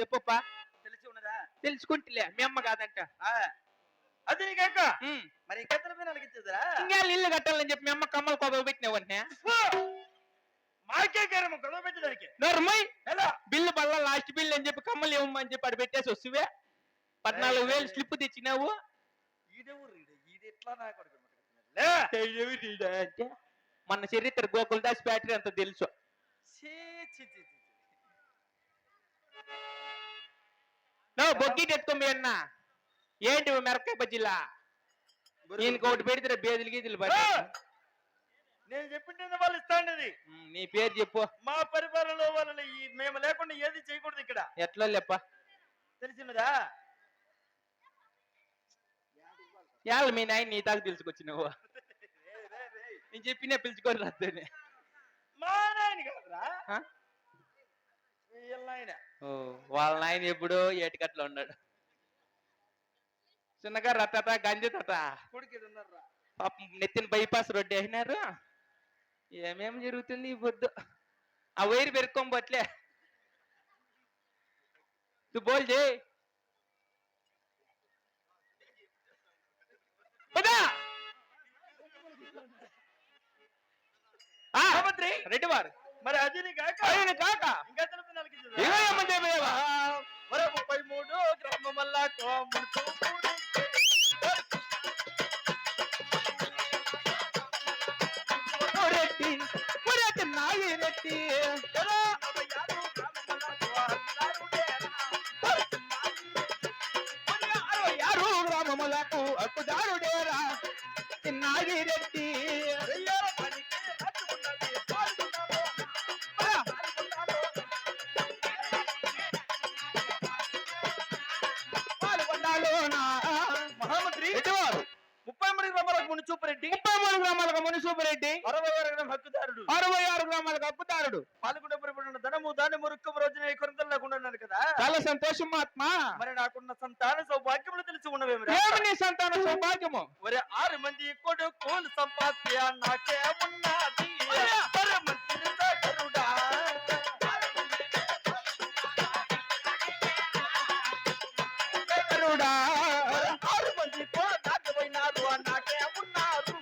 చెప్పప్పా? తెలిసి ఉన్నదా? తెలుసుకుంటలే మీ అమ్మ కాదంట. ఆ, అది నీకాక ఉమ్. మరి మీద అలిగించదురా ఇంకా ఇల్లు కట్టాలని చెప్పి మీ అమ్మ కమ్మలు కొదవ పెట్టిన మాకే గారమ్మ గొడవ పెట్టడానికి నోర్మయ్! ఎలా బిల్లు బల్ల లాస్ట్ బిల్లు అని చెప్పి కమ్మలు ఇవ్వమని చెప్పి అటు పెట్టేసి వస్తువే. పద్నాలుగు వేలు స్లిప్ తెచ్చినావు. ఈడెవరు ఈడు? ఈడు ఎట్లా నా కొడుకు మాట్లాడుతున్నాడు? లే. అంటే మన చరిత్ర గోకుల్ దాస్ బ్యాటరీ అంత తెలుసు. బొగ్గిటి ఎత్తుకోమి అన్న. ఏంటి మిరపకాయ బజ్జీలా? ఈయనకి ఒకటి పెడితే బేదులు గీదులు పడి! నేను చెప్పింటే వాళ్ళు ఇస్తాండేది. నీ పేరు చెప్పు. మా పరిపాలనలో వాళ్ళని మేము లేకుండా ఏది చేయకూడదు ఇక్కడ. ఎట్లా లేప్ప తెలిసినదా? యాళ్ళ మీ నాయన నీ తాకు తెలుసుకొచ్చి నువ్వు. నేను చెప్పినా పిలుచుకొని రాద్దని మా నాయన కాదురా? వీళ్ళ నాయన. వాళ్ళ నాయన ఎప్పుడు ఏటికట్లో ఉన్నాడు. చిన్నగా రతట గంజి తట పాపం నెత్తిన బైపాస్ రోడ్డు వేసినారు. ఏమేం జరుగుతుంది ఈ పొద్దు? ఆ వైరు పెరుక్కోబట్లే తు బోల్ మంత్రి రెడ్డి వారు. మరి అది కాక? కాక. ఇంకా గ్రామమల్లా కోముడు చూపుడు. రెడ్డి రెడ్డి నాయి రెడ్డి మురుక్కం రోజున కొరత లేకుండా ఉన్నాను కదా? చాలా సంతోషం ఆత్మ మరి నాకున్న సంతాన సౌభాగ్యములు తెలిసి ఉన్నవేమి నీ సంతాన సౌభాగ్యము? మరి ఆరు మంది కొడుకులు సంపాద్య నాకే ఉన్నది ఆరు మంది నాకపోయినారు నాకే ఉన్నారు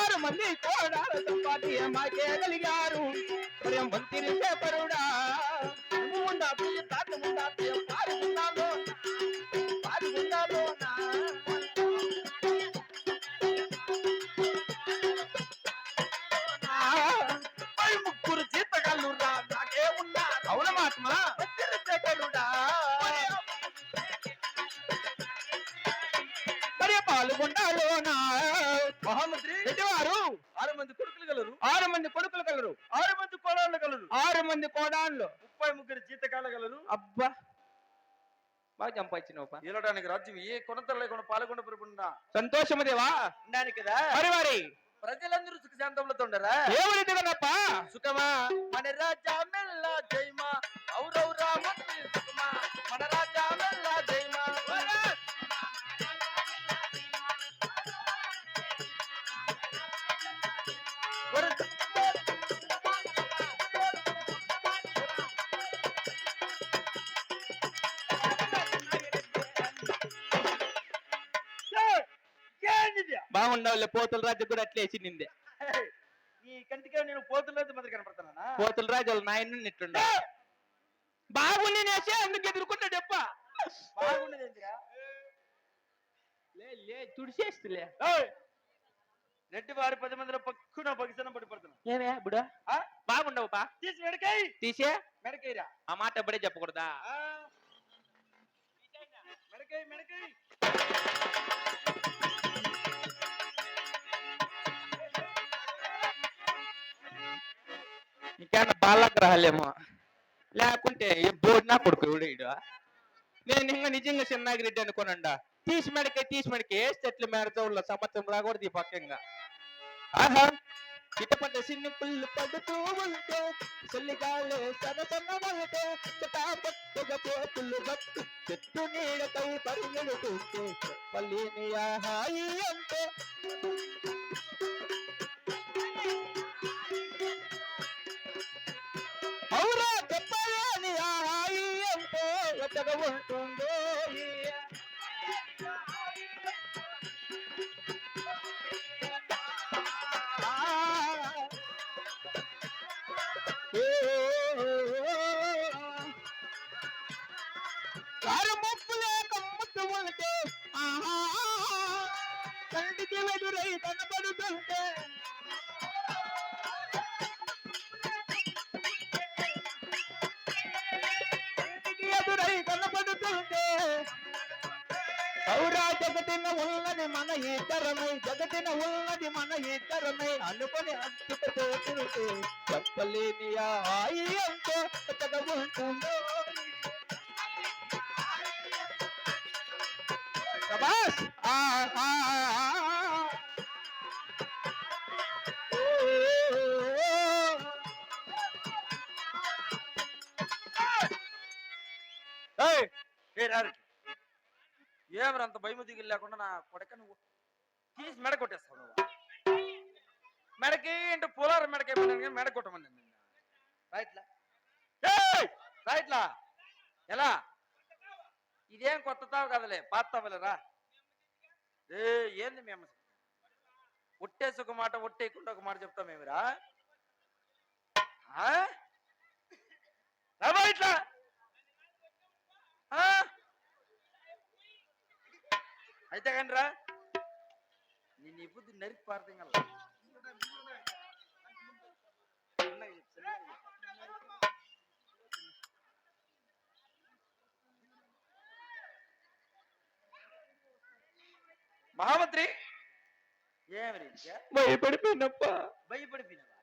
ఆరు మంది మాకే కలిగారు మరి మంత్రి పేపరుడా. ముందా పోయి తాత ముందా పోయి పారుకున్నాను పారుకున్నాను నా. పై ముగ్గురు జీతగాళ్ళు నాకే ఉన్నారు అవున మహాత్మా. మంత్రి సకరుడా. మరి పాల్గొండాలోనా మహామంత్రి. ఎటువారు ఆరు మంది కొడుకులు గలరు. ఆరు మంది కొడుకులు కలరు ఆరు మంది కోడళ్ళు గలరు ఆరు మంది కోడాన్లు. ముప్పై ముగ్గురు జీతకాల గలరు అబ్బా! బాగా చంపాయిచ్చినవు ఏలడానికి రాజ్యం ఏ కొనతర లేకుండా పాల్గొండ పరిపడిన సంతోషముదేవా ఉండాలి కదా. మరి మరి ప్రజలందరూ సుఖ శాంతములతో ఉండరా ఏమని సుఖమా? మన రాజా మెల్ల జైమా ఔరౌరా మంత్రి సుఖమా? మన రాజా మెల్ల జైమా బాగుండవులే పోతుల రాజు కూడా అట్లే వేసింది నీ కంటికే నేను పోతులేదు మాదిరి కనపడుతున్నానా? పోతుల రాజు వాళ్ళ నాయన నెట్టుండ బాగుంది నేసే అందుకు ఎదుర్కొంటా చెప్ప. బాగుండేది ఏంటిరా? లే లే తుడిసేస్తులే. రెడ్డి వారి పది మందిలో పక్కున పగిసనం పడిపడుతున్నా ఏమే బుడా? ఆ? బాగుండవు పా తీసి మెడకాయ! తీసే? మెడకాయరా ఆ మాట ఎప్పుడే చెప్పకూడదా? ఆ. మెడకాయ! మెడకాయ బాలకు బాలగ్రహాలేమో? లేకుంటే ఏ బోర్డు నా కొడుకు ఎవడు నేను ఇంకా నిజంగా చిన్నగిరెడ్డి అనుకోనండా? తీసి మెడకే తీసి మెడకే ఏ చెట్లు మేడతో ఉన్న సంవత్సరం రాకూడదు ఈ పక్కంగా. ఆహా! ఇటపడ్డ సిన్ని పుల్లు పడుతూ ఉంటే చల్లిగాలే సన సన్న మలటే పోతులు బట్టు చెట్టు నీడకై పరిగెడుతుంటే పల్లిని ఆహాయి అంటే. ಜಾಗ ಉಂಟು జగతిన ఉన్నది మన ఇద్దరమై జగతిన ఉన్నది మన ఇద్దరమై అనుకొని అంటుకుపోతుంటే చెప్పలేని ఆ హాయి అంతో కొత్తగా ఉంటుందో శబాష్ ఆ ఆ ఆ, ఆ. ఓ, ఓ, ఓ. ఏయ్, ఏ రారు ఏమరా అంత భయము దిగులు లేకుండా నా కొడక నువ్వు తీసి మెడ కొట్టేస్తావు నువ్వు. మెడకి అంటే పోలార మెడకి అయిపోయినా మెడ కొట్టమని నిన్ను. రైట్లా? రైట్లా? ఎలా? ఇదేం కొత్త తావు కదలే పాత తావలేరా ఏ ఏంది మేము? ఒట్టేసి ఒక మాట ఒట్టేయకుండా ఒక మాట చెప్తామేమిరా ఆ? ఇట్లా. ఆ? అయితే కానీ రా నేను ఈ బుద్ధి నరికి పారతం కదా మహామంత్రి! ఏమి భయపడిపోయినప్ప. భయపడిపోయినవా?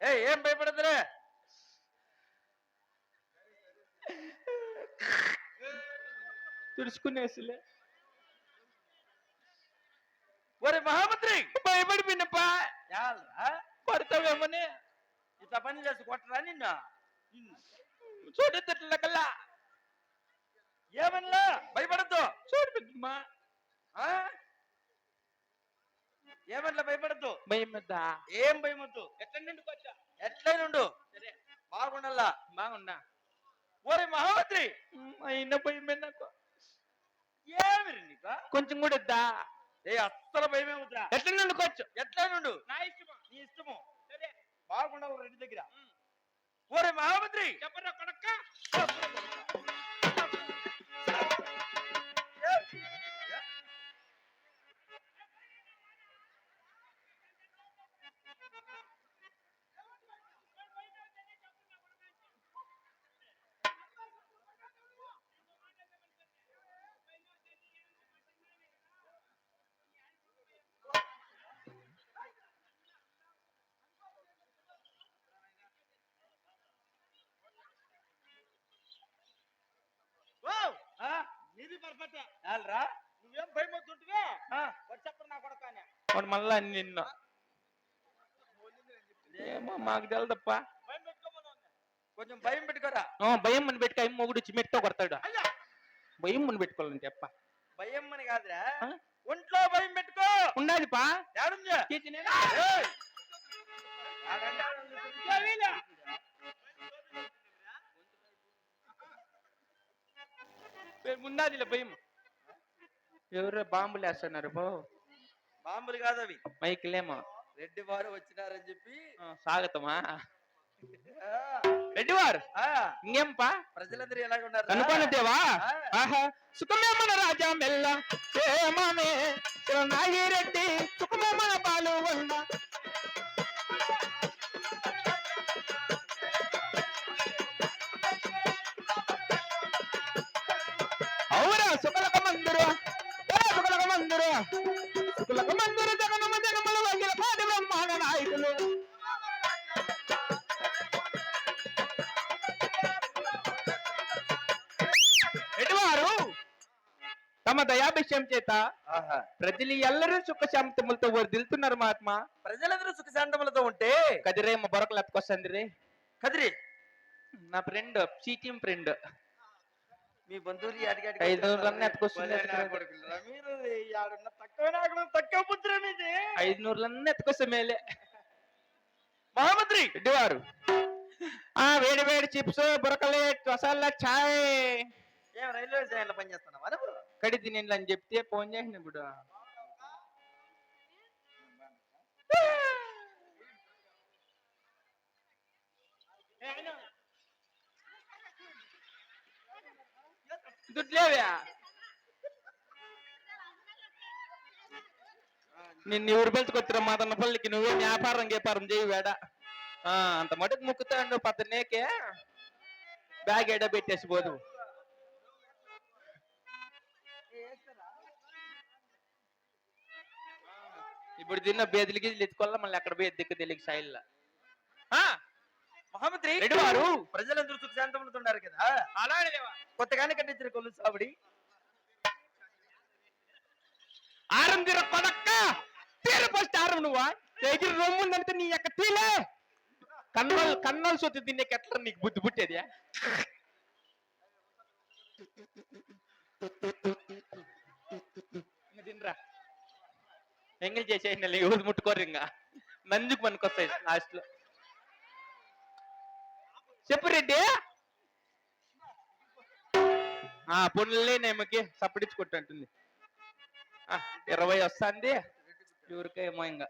ఏ ఏం భయపడదురే తుడుచుకునేసిలే ఒరే మహామంత్రి భయపడిపోయినప్ప యాల్రా పడతావేమని ఇట్లా పని చేసి కొట్టరా నిన్ను? చూడెత్తట్ల కల్లా ఏమన్నా భయపడద్దు. చూడు ఆ? ఏమన్నా భయపడద్దు? భయం మీద ఏం భయమొద్దు? ఎట్లా నిండుకొచ్చా ఎట్లయినుండు సరే. బాగుండల్లా? బాగున్నా. ఓరే మహామంత్రి అయినా భయం మీద నాకు. ఏమి నీకు? కొంచెం కూడా వద్దా? ఏ అస్సలు భయమే వద్దురా? ఎట్లా నిండుకోవచ్చు ఎట్లయినుండు నా ఇష్టమా. నీ ఇష్టము. బాగుండవు రెడ్డి దగ్గర. ఓరే మహామంత్రి! చెప్పరా కొడక్క? యాల్రా నువ్వేం వచ్చప్పుడు నా కొడకానే. వాడు మళ్ళా నిన్ను. ఏమో మాకు తెలదప్ప. కొంచెం భయం పెట్టుకోరా. భయం అని పెట్టుకో అమ్మ మొగుడు వచ్చి మెట్తో కొడతాడు భయం అని పెట్టుకోవాలని చెప్ప భయం అని కాదురా? ఒంట్లో భయం పెట్టుకో. ఉన్నది పా. ఉన్నదిలే భయం. బాంబులు వేస్తున్నారు బో బాంబులు కాదు అవి మైకిలేమో. రెడ్డి వారు వచ్చినారని చెప్పి. స్వాగతమా? రెడ్డి వారు ఆ, ఇంకేం పా ప్రజలందరూ ఎలాగ ఉన్నారు? ఆ. ఆహా సుఖమే మన రాజా మెల్ల క్షేమమే నాయి రెడ్డి సుఖమే మన పాలు ఉన్న సుఖలక మందిరు జగనమ జగమల వంగిల పాడి బ్రహ్మాండ నాయకులు. ఎటువారు? తమ దయాభిషయం చేత ఆహా. ప్రజలు ఎల్లరూ సుఖ శాంతములతో వర్దిల్తున్నారు మహాత్మా. ప్రజలందరూ సుఖశాంతములతో ఉంటే కదిరేమ బొరకలు ఎత్తుకొస్తుంది రే కదిరి. నా ఫ్రెండ్ సీటీఎం ఫ్రెండ్. మీ బంధువులు అడిగాడి ఐదు వందలన్నీ ఎత్తుకొస్తుంది మీరు. ఆడున్న తక్కువ నాకు తక్కువ పుత్ర మీది. ఐదు నూరులన్నీ ఎత్తుకొస్తే మేలే. మహామంత్రి! ఎడ్డివారు ఆ వేడి వేడి చిప్స్ బురకలే మసాలా చాయ్. ఏం రైల్వే స్టేషన్లో పని చేస్తున్నావా? కడి తినేళ్ళు అని చెప్తే ఫోన్ చేసిన ఇప్పుడు. దుడ్లేవా నిన్ను ఎవరు పెంచుకొచ్చిరా మాదన్న పల్లికి? నువ్వేం వ్యాపారం వ్యాపారం చేయి వేడ. అంత మటుకు ముక్కుతాడు పద్దనేకే బ్యాగ్ ఎడ పెట్టేసి పోదు. ఇప్పుడు తిన్న బేదిలికి ఎత్తుకోవాలా? మళ్ళీ అక్కడ పోయి దిక్కు తెలియక సైల్లా మహామంత్రి వారు ప్రజలందరూ సుఖ శాంతములుతున్నారు కదా అలాడేవా కొత్తగానే కట్టించిన కొల్లు సావిడి ఆరం తీర కొడక్క తీర ఫస్ట్ ఆరం నువ్వా? ఎగిరి రొమ్ముందంటే నీ యొక్క తీలే. కన్నల్ కన్నల్ సొత్తు తినేకి ఎట్లా నీకు బుద్ధి పుట్టేది? తినరా. ఎంగిల్ చేసేయండి ఎవరు ముట్టుకోరు ఇంకా. నందుకు మనకొస్తాయి లాస్ట్లో చెప్పు రెడ్డి. ఆ పొన్నులే నేమకి సప్పడించుకుంటుంటుంది ఆ, ఇరవై వస్తుంది. ఎవరికేమో ఇంకా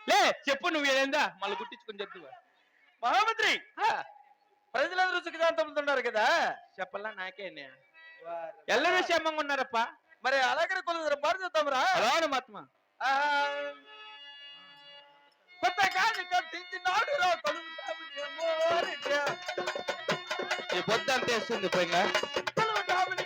లే చెప్పు నువ్వు ఏందా మళ్ళీ గుట్టించుకొని చెప్పు మహామంత్రి! ప్రజలందరూ సుఖ శాంతములుతున్నారు కదా? చెప్పల్లా నాకే ఎల్లరూ క్షేమంగా ఉన్నారప్ప. మరి అలాగే కొలు పాడు చూద్దాంరా అలాను మహాత్మ. కొత్తగానే కట్టించినాడు రా కొలువు పొద్దు అంత వేస్తుంది పోయింగా కొలువు సావిడి